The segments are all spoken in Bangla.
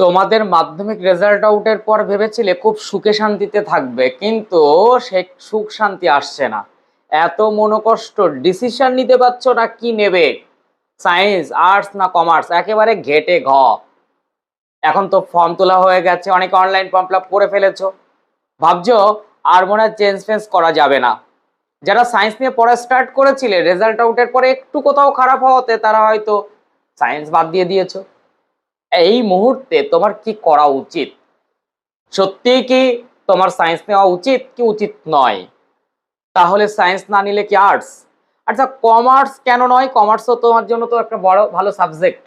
তোমাদের মাধ্যমিক রেজাল্ট আউটের পর ভেবেছিলে খুব সুখে শান্তিতে থাকবে, কিন্তু সে সুখ শান্তি আসছে না। এত মনোকষ্ট ডিসিশন নিতে পারছ না কি নেবে? সায়েন্স আর্টস না কমার্স একেবারে ঘেটে ঘ। এখন তো ফর্ম তোলা হয়ে গেছে, অনেকে অনলাইন ফর্ম ফিল করে ফেলেছো। ভাবছ আর মনে হয় চেঞ্জ ফেঞ্জ করা যাবে না। যারা সায়েন্স নিয়ে পড়া স্টার্ট করেছিলে রেজাল্ট আউটের পরে একটু কোথাও খারাপ হওয়াতে তারা হয়তো সায়েন্স বাদ দিয়ে দিয়েছ। এই মুহূর্তে তোমার কি করা উচিত? সত্যিই কি তোমার সায়েন্স নেওয়া উচিত কি উচিত নয়? তাহলে সায়েন্স না নিলে কি আর্টস আচ্ছা কমার্স কেন নয়? কমার্সও তোমার জন্য তো একটা বড়, ভালো সাবজেক্ট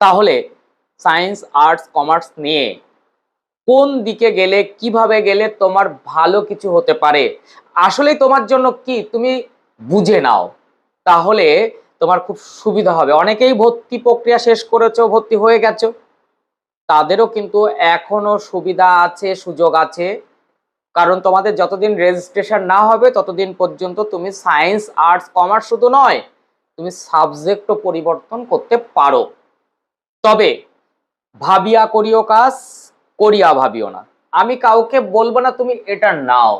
তাহলে সায়েন্স আর্টস কমার্স নিয়ে কোন দিকে গেলে, কীভাবে গেলে তোমার ভালো কিছু হতে পারে? আসলেই তোমার জন্য কি? তুমি বুঝে নাও। তাহলে তোমার খুব সুবিধা হবে। অনেকেই ভর্তি প্রক্রিয়া শেষ করেছ ভর্তি হয়ে গেছো। তাদেরও কিন্তু এখনও সুবিধা আছে, সুযোগ আছে। কারণ তোমাদের যতদিন রেজিস্ট্রেশন না হবে, ততদিন পর্যন্ত তুমি সায়েন্স আর্টস কমার্স শুধু নয়, তুমি সাবজেক্টও পরিবর্তন করতে পারো। তবে ভাবিয়া করিও কাজ, করিয়া ভাবিও না। আমি কাউকে বলব না তুমি এটা নাও।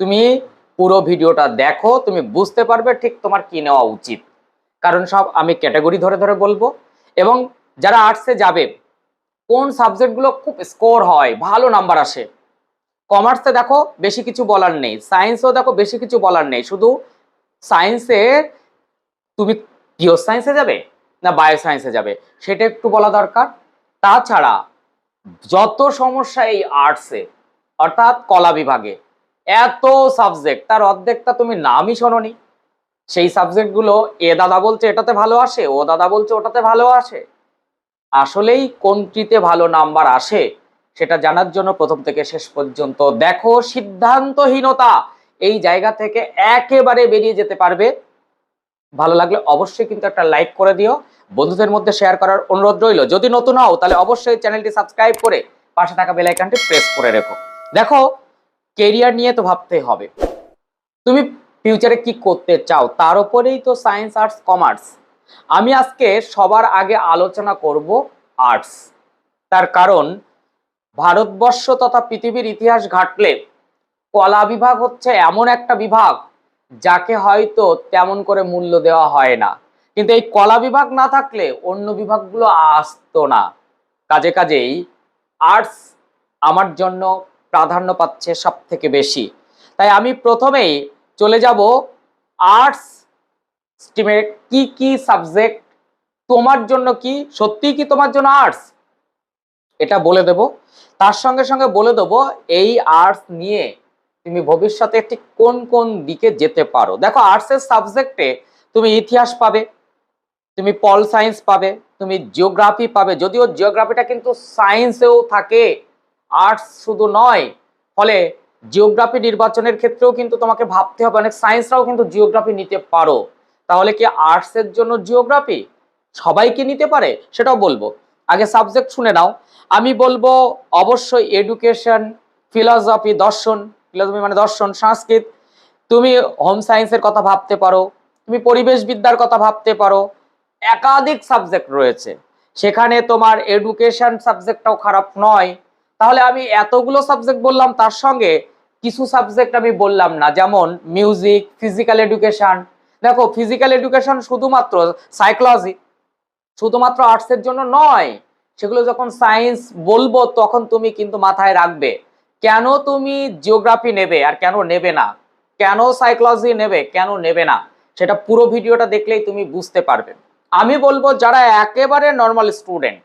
তুমি পুরো ভিডিওটা দেখো, তুমি বুঝতে পারবে ঠিক তোমার কি নেওয়া উচিত। কারণ সব আমি ক্যাটাগরি ধরে ধরে বলব। এবং যারা আর্টসে যাবে, কোন সাবজেক্টগুলো খুব স্কোর হয়, ভালো নাম্বার আসে। কমার্সে দেখো, বেশি কিছু বলার নেই। সায়েন্সেও দেখো, বেশি কিছু বলার নেই। শুধু সায়েন্সে তুমি পিওর সায়েন্সে যাবে না বায়ো সায়েন্সে যাবে? সেটা একটু বলা দরকার। তাছাড়া যত সমস্যা এই আর্টসে অর্থাৎ কলা বিভাগে এত সাবজেক্ট তার অর্ধেকটা তুমি নামই শোনোনি। সেই সাবজেক্টগুলো এ দাদা বলছে এটাতে ভালো আসে, ও দাদা বলছে ওটাতে ভালো আসে। আসলেই কোনটিতে ভালো নাম্বার আসে, সেটা জানার জন্য প্রথম থেকে শেষ পর্যন্ত দেখো সিদ্ধান্তহীনতা। এই জায়গা থেকে একেবারে বেরিয়ে যেতে পারবে। ভালো লাগলে অবশ্যই কিন্তু একটা লাইক করে দিও। বন্ধুদের মধ্যে শেয়ার করার অনুরোধ রইল। যদি নতুন হও, তাহলে অবশ্যই চ্যানেলটি সাবস্ক্রাইব করে পাশে থাকা বেল আইকনটি প্রেস করে রেখো। দেখো কেরিয়ার নিয়ে তো ভাবতে হবে। তুমি ফিউচারে কি করতে চাও? তার উপরেই তো সায়েন্স আর্টস কমার্স আমি আজকে সবার আগে আলোচনা করব আর্টস তার কারণ, ভারতবর্ষ তথা পৃথিবীর ইতিহাস ঘাটলে কলা বিভাগ হচ্ছে এমন একটা বিভাগ যাকে হয়তো তেমন করে মূল্য দেওয়া হয় না। কিন্তু এই কলা বিভাগ না থাকলে অন্য বিভাগগুলো আসতো না। কাজে কাজেই আর্টস আমার জন্য প্রাধান্য পাচ্ছে সব থেকে বেশি। তাই আমি প্রথমেই চলে যাব আর্টস স্ট্রিমে কি কি সাবজেক্ট তোমার জন্য কি, সত্যিই কি তোমার জন্য আর্টস এটা বলে দেব। তার সঙ্গে সঙ্গে বলে দেব, এই আর্টস নিয়ে তুমি ভবিষ্যতে ঠিক কোন কোন দিকে যেতে পারো। দেখো আর্টসের সাবজেক্টে তুমি ইতিহাস পাবে, তুমি পল সায়েন্স পাবে, তুমি জিওগ্রাফি পাবে। যদিও জিওগ্রাফিটা কিন্তু সায়েন্সেও থাকে। আর্টস শুধু নয়, ফলে জিওগ্রাফি নির্বাচনের ক্ষেত্রেও কিন্তু তোমাকে ভাবতে হবে, অনেক সায়েন্সরাও কিন্তু জিওগ্রাফি নিতে পারো। তাহলে কি আর্টসের জন্য জিওগ্রাফি সবাই কি নিতে পারে? সেটাও বলব। আগে সাবজেক্ট শুনে নাও। আমি বলব, অবশ্যই এডুকেশন ফিলসফি দর্শন ফিলসফি মানে দর্শন, সংস্কৃত। তুমি হোম সায়েন্সের কথা ভাবতে পারো, তুমি পরিবেশ বিদ্যার কথা ভাবতে পারো, একাধিক সাবজেক্ট রয়েছে। সেখানে তোমার এডুকেশন সাবজেক্টটাও খারাপ নয়। তাহলে আমি এতগুলো সাবজেক্ট বললাম, তার সঙ্গে কিছু সাবজেক্ট আমি বললাম না। যেমন মিউজিক ফিজিক্যাল এডুকেশন দেখো ফিজিক্যাল এডুকেশন শুধুমাত্র সাইকোলজি শুধুমাত্র আর্টসের জন্য নয়, সেগুলো যখন সায়েন্স বলব, তখন তুমি কিন্তু মাথায় রাখবে, কেন তুমি জিওগ্রাফি নেবে আর কেন নেবে না? কেন সাইকোলজি নেবে, কেন নেবে না? সেটা পুরো ভিডিওটা দেখলেই তুমি বুঝতে পারবে। আমি বলব, যারা একেবারে নর্মাল স্টুডেন্ট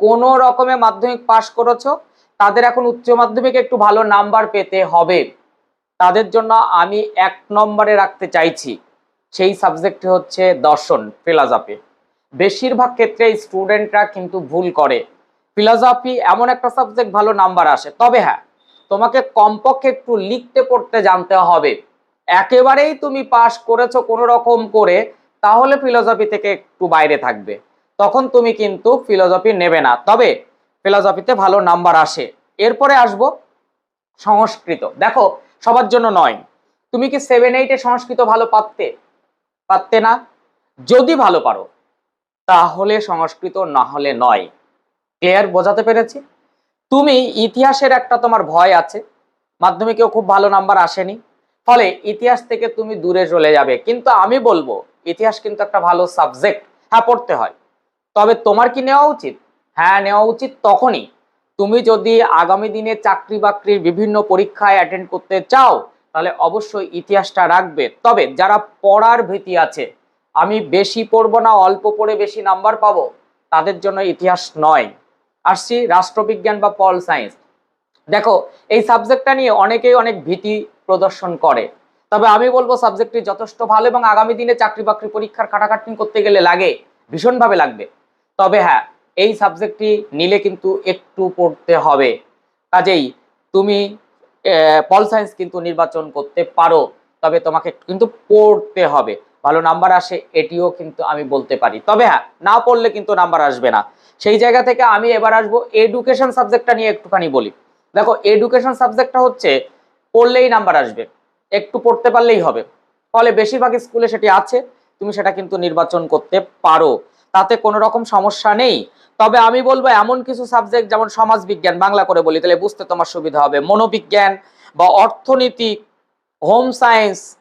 কোনো রকমে মাধ্যমিক পাশ করেছ তাদের এখন উচ্চ মাধ্যমিকে একটু ভালো নাম্বার পেতে হবে। তাদের জন্য আমি এক নম্বরে রাখতে চাইছি। সেই সাবজেক্ট হচ্ছে দর্শন ফিলসফি বেশিরভাগ ক্ষেত্রে স্টুডেন্টরা কিন্তু ভুল করে। ফিলসফি এমন একটা সাবজেক্ট ভালো নাম্বার আসে। তবে হ্যাঁ তোমাকে কমপক্ষে একটু লিখতে পড়তে জানতে হবে। একেবারেই তুমি পাস করেছ কোনো রকম করে, তাহলে ফিলসফি থেকে একটু বাইরে থাকবে। তখন তুমি কিন্তু ফিলসফি নেবে না। তবে ফিলসফিতে ভালো নাম্বার আসে। এরপরে আসব সংস্কৃত। দেখো, সবার জন্য নয়। তুমি কি সেভেন এইটে সংস্কৃত ভালো পারতে? পারতে না? যদি ভালো পারো, তাহলে সংস্কৃত না হলে নয়। ক্লিয়ার বোঝাতে পেরেছি? তুমি ইতিহাসের একটা তোমার ভয় আছে। মাধ্যমিকেও খুব ভালো নাম্বার আসেনি। ফলে ইতিহাস থেকে তুমি দূরে চলে যাবে। কিন্তু আমি বলব, ইতিহাস কিন্তু একটা ভালো সাবজেক্ট হ্যাঁ পড়তে হয়। তবে তোমার কি নেওয়া উচিত? হ্যাঁ নেওয়া উচিত তখনই। তুমি যদি আগামী দিনে চাকরি বাকরির বিভিন্ন পরীক্ষায় অ্যাটেন্ড করতে চাও, তাহলে অবশ্যই ইতিহাসটা রাখবে। তবে যারা পড়ার ভীতি আছে, আমি বেশি পড়ব না, অল্প পড়ে বেশি নাম্বার পাবো, তাদের জন্য ইতিহাস নয়। আসছি রাষ্ট্রবিজ্ঞান বা পল সায়েন্স। দেখো, এই সাবজেক্টটা নিয়ে অনেকেই অনেক ভীতি প্রদর্শন করে। তবে আমি বলব সাবজেক্টটি যথেষ্ট ভালো এবং আগামী দিনে চাকরি বাকরি পরীক্ষার খাটাখাটনি করতে গেলে লাগে, ভীষণভাবে লাগবে। তবে হ্যাঁ এই সাবজেক্টটি নিলে কিন্তু একটু পড়তে হবে। কাজেই তুমি পল সায়েন্স কিন্তু নির্বাচন করতে পারো, তবে তোমাকে কিন্তু পড়তে হবে। ভালো নাম্বার আসে, এটিও কিন্তু আমি বলতে পারি। তবে হ্যাঁ না পড়লে কিন্তু নাম্বার আসবে না। সেই জায়গা থেকে আমি এবার আসব এডুকেশন সাবজেক্টটা নিয়ে একটুখানি বলি। দেখো এডুকেশন সাবজেক্টটা হচ্ছে, পড়লেই নাম্বার আসবে। একটু পড়তে পারলেই হবে। ফলে বেশিরভাগ স্কুলে সেটি আছে, তুমি সেটা কিন্তু নির্বাচন করতে পারো। তাতে কোনো রকম সমস্যা নেই। তবে আমি বলব এমন কিছু সাবজেক্ট যেমন সমাজ বিজ্ঞান বাংলা করে বলি, তাহলে বুঝতে তোমার সুবিধা হবে। মনোবিজ্ঞান বা অর্থনীতি হোম সায়েন্স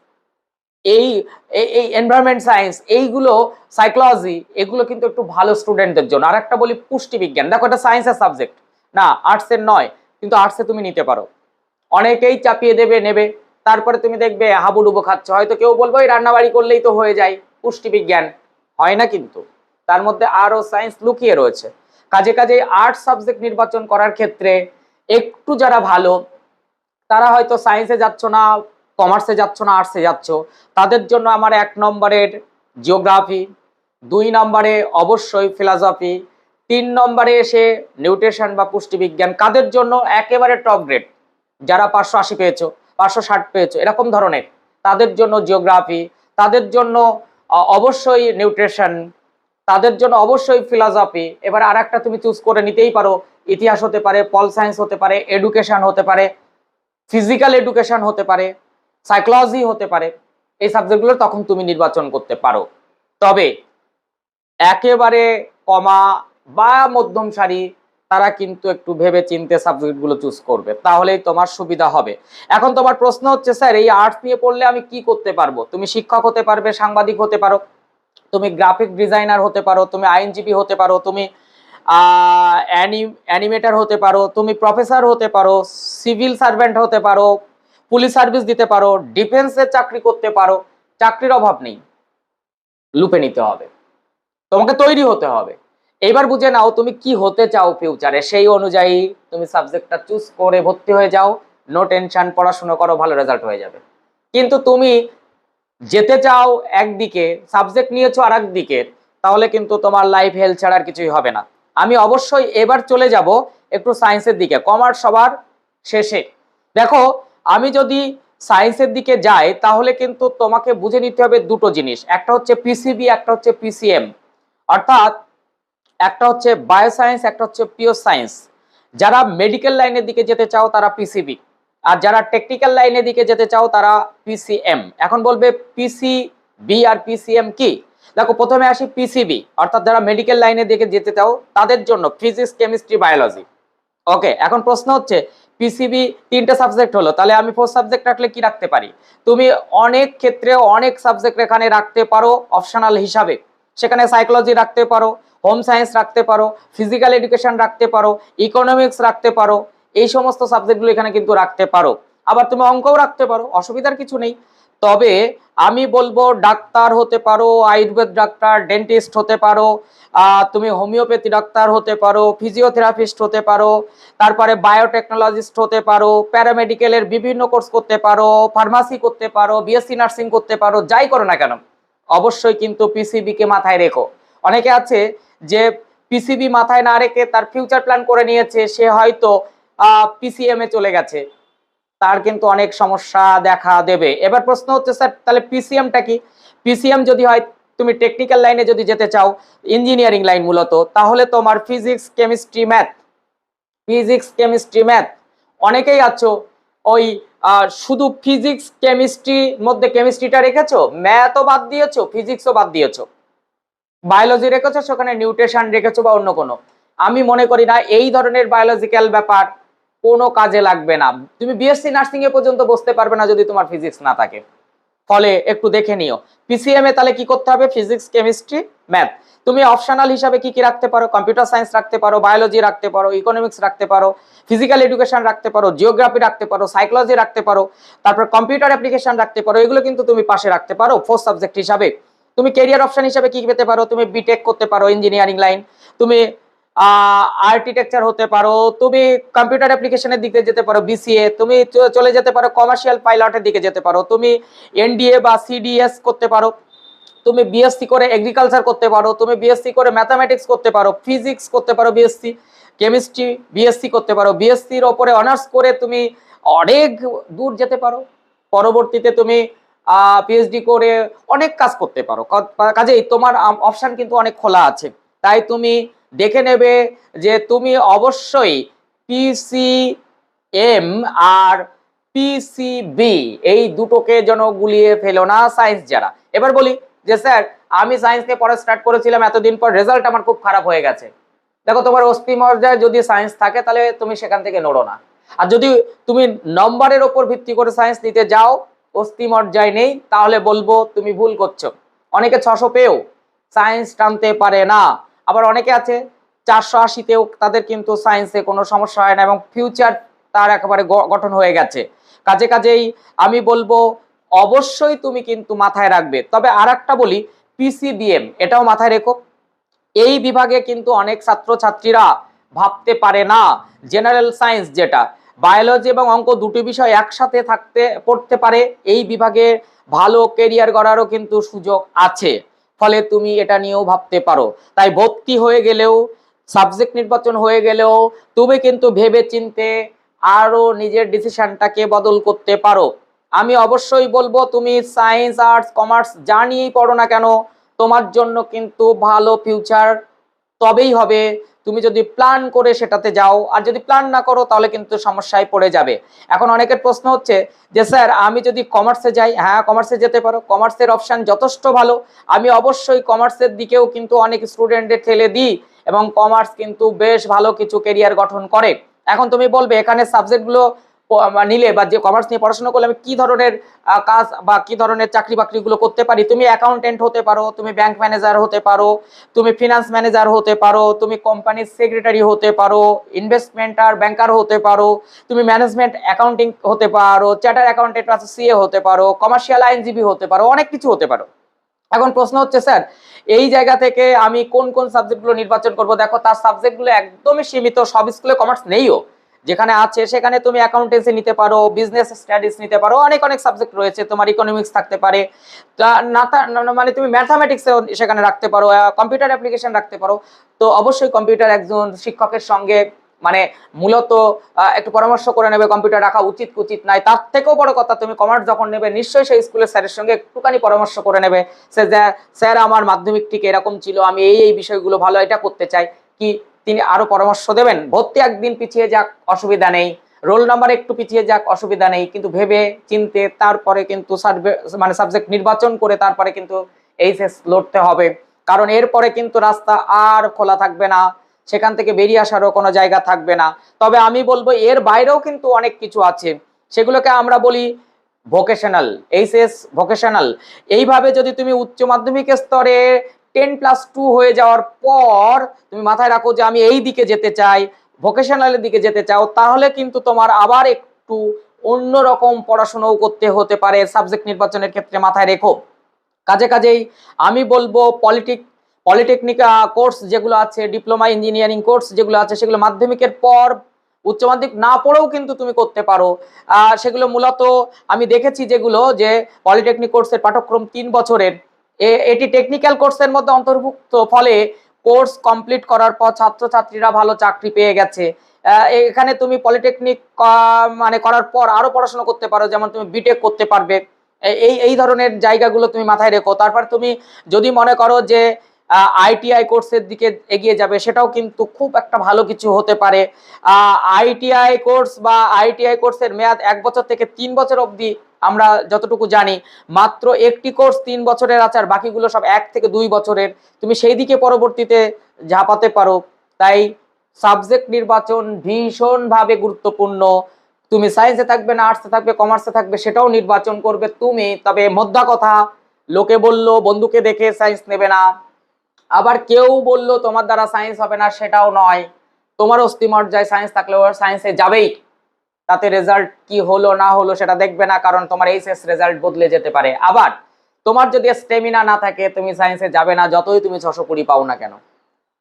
এই, এই- এনভায়রনমেন্ট সায়েন্স এইগুলো সাইকোলজি এগুলো কিন্তু একটু ভালো স্টুডেন্টদের জন্য। আর একটা বলি পুষ্টি বিজ্ঞান দেখো, এটা সায়েন্সের সাবজেক্ট না আর্টসের নয়, কিন্তু আর্টসে তুমি নিতে পারো। অনেকেই চাপিয়ে দেবে, নেবে। তারপরে তুমি দেখবে, হাবুডুবু খাচ্ছ। হয়তো কেউ বলব এই রান্নাবাড়ি করলেই তো হয়ে যায়। পুষ্টি বিজ্ঞান হয় না কিন্তু। তার মধ্যে আরও সায়েন্স লুকিয়ে রয়েছে। কাজে কাজে আর্টস সাবজেক্ট নির্বাচন করার ক্ষেত্রে একটু যারা ভালো, তারা হয়তো সায়েন্সে যাচ্ছ না কমার্সে যাচ্ছ না আর্টসে যাচ্ছ। তাদের জন্য আমার এক নম্বরের জিওগ্রাফি দুই নম্বরে অবশ্যই ফিলসফি তিন নম্বরে এসে নিউট্রিশন বা পুষ্টিবিজ্ঞান। কাদের জন্য? একেবারে টপ গ্রেড যারা পাঁচশো আশি পেয়েছ, পাঁচশো ষাট পেয়েছ, এরকম ধরনের। তাদের জন্য জিওগ্রাফি তাদের জন্য অবশ্যই নিউট্রিশন তাদের জন্য অবশ্যই ফিলসফি এবার আর একটা তুমি চুজ করে নিতেই পারো। ইতিহাস হতে পারে পল সায়েন্স হতে পারে এডুকেশন হতে পারে ফিজিক্যাল এডুকেশন হতে পারে সাইকোলজি হতে পারে, এই সাবজেক্টগুলো তখন তুমি নির্বাচন করতে পারো। তবে একেবারে কমা বা মধ্যম সারি, তারা কিন্তু একটু ভেবে চিনতে সাবজেক্টগুলো চুজ করবে। তাহলেই তোমার সুবিধা হবে। এখন তোমার প্রশ্ন হচ্ছে, স্যার, এই আর্টস নিয়ে পড়লে আমি কি করতে পারব? তুমি শিক্ষক হতে পারবে, সাংবাদিক হতে পারো। তুমি গ্রাফিক ডিজাইনার হতে পারো, তুমি আইনজীবী হতে পারো, তুমি অ্যানিমেটার হতে পারো, তুমি প্রফেসর হতে পারো সিভিল সার্ভেন্ট হতে পারো পুলিশ সার্ভিস দিতে পারো ডিফেন্সের চাকরি করতে পারো, চাকরির অভাব নেই। লুপে নিতে হবে। তোমাকে তৈরি হতে হবে। এবার বুঝে নাও তুমি কি হতে চাও ফিউচারে সেই অনুযায়ী তুমি সাবজেক্টটা চুজ করে ভর্তি হয়ে যাও। নো টেনশন পড়াশোনা করো, ভালো রেজাল্ট হয়ে যাবে। কিন্তু তুমি যেতে চাও একদিকে সাবজেক্ট নিয়েছো আর একদিকে তাহলে কিন্তু তোমার লাইফ হেলথ ছাড়া আর কিছুই হবে না। আমি অবশ্যই এবার চলে যাব একটু সায়েন্সের দিকে কমার্স সবার শেষে। দেখো, আমি যদি সায়েন্সের দিকে যাই, তাহলে কিন্তু তোমাকে বুঝে নিতে হবে দুটো জিনিস, একটা হচ্ছে পিসিবি একটা হচ্ছে পিসিএম অর্থাৎ একটা হচ্ছে বায়োসায়েন্স একটা হচ্ছে পিওর সায়েন্স যারা মেডিকেল লাইনের দিকে যেতে চাও, তারা পিসিবি আর যারা টেকনিক্যাল লাইনের দিকে যেতে চাও, তারা পিসিএম এখন বলবে পিসিবি আর পিসিএম কি? দেখো, প্রথমে আসি পিসিবি অর্থাৎ যারা মেডিকেল লাইনের দিকে যেতে চাও, তাদের জন্য ফিজিক্স কেমিস্ট্রি বায়োলজি ওকে এখন প্রশ্ন হচ্ছে পিসিবি তিনটে সাবজেক্ট হলো, তাহলে আমি ফোর সাবজেক্ট রাখলে কি রাখতে পারি? তুমি অনেক ক্ষেত্রে অনেক সাবজেক্ট এখানে রাখতে পারো অপশনাল হিসাবে। সেখানে সাইকোলজি রাখতে পারো হোম সায়েন্স রাখতে পারো ফিজিক্যাল এডুকেশন রাখতে পারো ইকোনমিক্স রাখতে পারো এই সমস্ত সাবজেক্টগুলো এখানে কিন্তু রাখতে পারো। আবার তুমি অঙ্কও রাখতে পারো, অসুবিধার কিছু নেই। তবে আমি বলব, ডাক্তার হতে পারো, আয়ুর্বেদ ডাক্তার ডেন্টিস্ট হতে পারো তুমি হোমিওপ্যাথি ডাক্তার হতে পারো ফিজিওথেরাপিস্ট হতে পারো, তারপরে বায়োটেকনোলজিস্ট হতে পারো প্যারামেডিক্যালের বিভিন্ন কোর্স করতে পারো ফার্মাসি করতে পারো বিএসসি নার্সিং করতে পারো, যাই করো না কেন, অবশ্যই কিন্তু পিসিবি কে মাথায় রেখো। অনেকে আছে যে পিসিবি মাথায় না রেখে তার ফিউচার প্ল্যান করে নিয়েছে, সে হয়তো পিসিএম এ চলে গেছে। তার কিন্তু অনেক সমস্যা দেখা দেবে। এবার প্রশ্ন হচ্ছে, স্যার, তাহলে পিসিএমটা কি? পিসিএম যদি হয়, তুমি টেকনিক্যাল লাইনে যদি যেতে চাও ইঞ্জিনিয়ারিং লাইন মূলত, তাহলে তোমার physics chemistry math physics chemistry math অনেকেই আছো, ওই শুধু ফিজিক্স কেমিস্ট্রির মধ্যে কেমিস্ট্রিটা রেখেছো ম্যাথও বাদ দিয়েছ ফিজিক্সও বাদ দিয়েছ বায়োলজি রেখেছো, সেখানে নিউট্রিশন রেখেছো বা অন্য কোনো। আমি মনে করি না, এই ধরনের বায়োলজিক্যাল ব্যাপার কোনো কাজে লাগবে না। তুমি বিএসসি নার্সিং এ পর্যন্ত বসতে পারবে না যদি তোমার ফিজিক্স না থাকে। ফলে একটু দেখে নিও। পিসিএম এ তাহলে কি করতে হবে? ফিজিক্স কেমিস্ট্রি ম্যাথ তুমি অপশনাল হিসাবে কি কি রাখতে পারো? কম্পিউটার সায়েন্স রাখতে পারো বায়োলজি রাখতে পারো ইকোনমিক্স রাখতে পারো ফিজিক্যাল এডুকেশন রাখতে পারো জিওগ্রাফি রাখতে পারো সাইকোলজি রাখতে পারো, তারপর কম্পিউটার অ্যাপ্লিকেশন রাখতে পারো, এগুলো কিন্তু তুমি পাশে রাখতে পারো ফোর্থ সাবজেক্ট হিসাবে। তুমি কেরিয়ার অপশন হিসাবে কি পেতে পারো? তুমি বিটেক করতে পারো ইঞ্জিনিয়ারিং লাইন তুমি আর্কিটেকচার হতে পারো, তুমি কম্পিউটার অ্যাপ্লিকেশনের দিকে যেতে পারো বিসিএ তুমি চলে যেতে পারো কমার্শিয়াল পাইলটের দিকে যেতে পারো, তুমি এনডিএ বা সিডিএস করতে পারো, তুমি বিএসসি করে এগ্রিকালচার করতে পারো, তুমি বিএসসি করে ম্যাথামেটিক্স করতে পারো ফিজিক্স করতে পারো বিএসসি কেমিস্ট্রি বিএসসি করতে পারো বিএসসির ওপরে অনার্স করে তুমি অনেক দূর যেতে পারো, পরবর্তীতে তুমি পিএইচডি করে অনেক কাজ করতে পারো কাজেই তোমার অপশান কিন্তু অনেক খোলা আছে, তাই তুমি দেখে নেবে যে তুমি অবশ্যই পিসি এম আর পিসিবি এই দুটোকে যেন গুলিয়ে ফেলো না সায়েন্স যারা। এবার বলি যে, স্যার, আমি সায়েন্স নিয়ে পড়া স্টার্ট করেছিলাম এতদিন পর রেজাল্ট আমার খুব খারাপ হয়ে গেছে। দেখো, তোমার অস্থি মর্যায় যদি সায়েন্স থাকে, তাহলে তুমি সেখান থেকে নড়ো না। আর যদি তুমি নম্বরের ওপর ভিত্তি করে সায়েন্স নিতে যাও, অস্থি মর্যায় নেই, তাহলে বলব তুমি ভুল করছ। অনেকে ছশো পেয়েও সায়েন্স টানতে পারে না। আবার অনেকে আছে, চারশো আশিতেও তাদের কিন্তু সায়েন্সে কোনো সমস্যা হয় না এবং ফিউচার তার একেবারে গঠন হয়ে গেছে। কাজে কাজেই আমি বলব, অবশ্যই তুমি কিন্তু মাথায় রাখবে। তবে আর একটা বলি পিসিবিএম এটাও মাথায় রেখো। এই বিভাগে কিন্তু অনেক ছাত্রছাত্রীরা ভাবতে পারে না জেনারেল সায়েন্স যেটা। বায়োলজি এবং অঙ্ক দুটি বিষয় একসাথে থাকতে, পড়তে পারে। এই বিভাগে ভালো কেরিয়ার গড়ারও কিন্তু সুযোগ আছে। ফলে তুমি এটা নিয়েও ভাবতে পারো। তাই ভর্তি হয়ে গেলেও সাবজেক্ট নির্বাচন হয়ে গেলেও, তুমি কিন্তু ভেবে চিনতে আরও নিজের ডিসিশনটাকে বদল করতে পারো। আমি অবশ্যই বলব, তুমি সায়েন্স আর্টস কমার্স যা নিয়েই পড়ো না কেন, তোমার জন্য কিন্তু ভালো ফিউচার তবেই হবে। তুমি যদি প্ল্যান করে সেটাতে যাও, আর যদি প্ল্যান না করো, তাহলে কিন্তু সমস্যায় পড়ে যাবে। এখন অনেকের প্রশ্ন হচ্ছে যে, স্যার, আমি যদি কমার্সে যাই? হ্যাঁ কমার্সে যেতে পারো। কমার্সের অপশান যথেষ্ট ভালো। আমি অবশ্যই কমার্সের দিকেও কিন্তু অনেক স্টুডেন্টের ঠেলে দিই এবং কমার্স কিন্তু বেশ ভালো কিছু কেরিয়ার গঠন করে। এখন তুমি বলবে, এখানে সাবজেক্টগুলো নিলে বা যে কমার্স নিয়ে পড়াশোনা করলে আমি কি ধরনের কাজ বা কি ধরনের চাকরি বাকরিগুলো করতে পারি? তুমি অ্যাকাউন্টেন্ট হতে পারো, তুমি ব্যাংক ম্যানেজার হতে পারো, তুমি ফিনান্স ম্যানেজার হতে পারো, তুমি কোম্পানির সেক্রেটারি হতে পারো ইনভেস্টমেন্টার ব্যাংকার হতে পারো, তুমি ম্যানেজমেন্ট অ্যাকাউন্টিং হতে পারো চার্টার অ্যাকাউন্টেন্ট আছে সিএ হতে পারো কমার্শিয়াল আইনজীবী হতে পারো, অনেক কিছু হতে পারো। এখন প্রশ্ন হচ্ছে, স্যার, এই জায়গা থেকে আমি কোন কোন সাবজেক্টগুলো নির্বাচন করব? দেখো, তার সাবজেক্টগুলো একদমই সীমিত, সব স্কুলে কমার্স নেইও। যেখানে আছে, সেখানে তুমি অ্যাকাউন্টেন্সি নিতে পারো বিজনেস স্টাডিজ নিতে পারো, অনেক অনেক সাবজেক্ট রয়েছে, তোমার ইকোনমিক্স থাকতে পারে। মানে তুমি ম্যাথামেটিক্স সেখানে রাখতে পারো কম্পিউটার অ্যাপ্লিকেশন রাখতে পারো। তো অবশ্যই কম্পিউটার একজন শিক্ষকের সঙ্গে মানে মূলত একটু পরামর্শ করে নেবে কম্পিউটার রাখা উচিত উচিত নাই। তার থেকেও বড় কথা, তুমি কমার্স যখন নেবে, নিশ্চয়ই সেই স্কুলের স্যারের সঙ্গে একটুখানি পরামর্শ করে নেবে স্যার, আমার মাধ্যমিক ঠিক এরকম ছিল, আমি এই এই বিষয়গুলো ভালো এটা করতে চাই। কি তিনি আরও পরামর্শ দেবেন, ভর্তি একদিন, পিছিয়ে যাক, অসুবিধা নেই। রোল নাম্বার একটু পিছিয়ে যাক, অসুবিধা নেই। কিন্তু ভেবে চিনতে তারপরে কিন্তু মানে সাবজেক্ট নির্বাচন করে তারপরে কিন্তু এইচএস লড়তে হবে। কারণ এরপরে কিন্তু রাস্তা আর খোলা থাকবে না, সেখান থেকে বেরিয়ে আসারও কোনো জায়গা থাকবে না। তবে আমি বলব, এর বাইরেও কিন্তু অনেক কিছু আছে। সেগুলোকে আমরা বলি ভোকেশনাল এইচএস ভোকেশনাল এইভাবে যদি তুমি উচ্চ মাধ্যমিক স্তরে টেন প্লাস টু হয়ে যাওয়ার পর তুমি মাথায় রাখো যে আমি এই দিকে যেতে চাই ভোকেশনালের দিকে যেতে চাও, তাহলে কিন্তু তোমার আবার একটু অন্যরকম পড়াশোনাও করতে হতে পারে সাবজেক্ট নির্বাচনের ক্ষেত্রে মাথায় রেখো। কাজে কাজেই আমি বলব পলিটিক পলিটেকনিক কোর্স যেগুলো আছে ডিপ্লোমা ইঞ্জিনিয়ারিং কোর্স যেগুলো আছে, সেগুলো মাধ্যমিকের পর উচ্চ মাধ্যমিক না পড়েও কিন্তু তুমি করতে পারো। সেগুলো মূলত আমি দেখেছি যেগুলো যে পলিটেকনিক কোর্সের পাঠ্যক্রম তিন বছরের এটি টেকনিক্যাল কোর্সের মধ্যে অন্তর্ভুক্ত, ফলে কোর্স কমপ্লিট করার পর ছাত্রছাত্রীরা ভালো চাকরি পেয়ে গেছে। এখানে তুমি পলিটেকনিক মানে করার পর আরও পড়াশোনা করতে পারো, যেমন তুমি বিটেক করতে পারবে। এই এই ধরনের জায়গাগুলো তুমি মাথায় রেখো। তারপর তুমি যদি মনে করো যে আইটিআই কোর্সের দিকে এগিয়ে যাবে, সেটাও কিন্তু খুব একটা ভালো কিছু হতে পারে। আইটিআই কোর্স বা আইটিআই কোর্সের মেয়াদ এক বছর থেকে তিন বছর অবধি আমরা যতটুকু জানি, মাত্র একটি কোর্স তিন বছরের আছে আর বাকিগুলো সব এক থেকে দুই বছরের। তুমি সেই দিকে পরবর্তীতে ঝাঁপাতে পারো। তাই সাবজেক্ট নির্বাচন ভীষণভাবে গুরুত্বপূর্ণ। তুমি সায়েন্সে থাকবে না আর্টসে থাকবে কমার্সে থাকবে, সেটাও নির্বাচন করবে তুমি। তবে মধ্যা কথা লোকে বলল, বন্ধুকে দেখে সায়েন্স নেবে না। আবার কেউ বলল, তোমার দ্বারা সায়েন্স হবে না। সেটাও নয়। তোমার অস্থিমজ্জায় সায়েন্স থাকলেও সায়েন্সে যাবেই। তাতে রেজাল্ট কি হলো, না হলো সেটা দেখবে না, কারণ তোমার এইচএস রেজাল্ট বদলে যেতে পারে। আবার, তোমার যদি স্টেমিনা না থাকে, তুমি সায়েন্সে যাবে না, যতই তুমি ছশো কুড়ি পাও না কেন।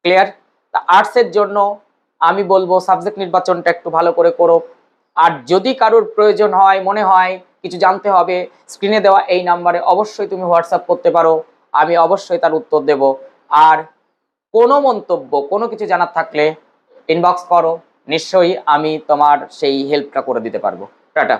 ক্লিয়ার তা আর্টসের জন্য আমি বলব সাবজেক্ট নির্বাচনটা একটু ভালো করে করো। আর যদি কারোর প্রয়োজন হয়, মনে হয় কিছু জানতে হবে স্ক্রিনে দেওয়া এই নাম্বারে অবশ্যই তুমি হোয়াটসঅ্যাপ করতে পারো। আমি অবশ্যই তার উত্তর দেব। আর কোনো মন্তব্য, কোনো কিছু জানার থাকলে ইনবক্স করো। নিশ্চয়ই আমি তোমার সেই হেল্পটা করে দিতে পারব। টাটা।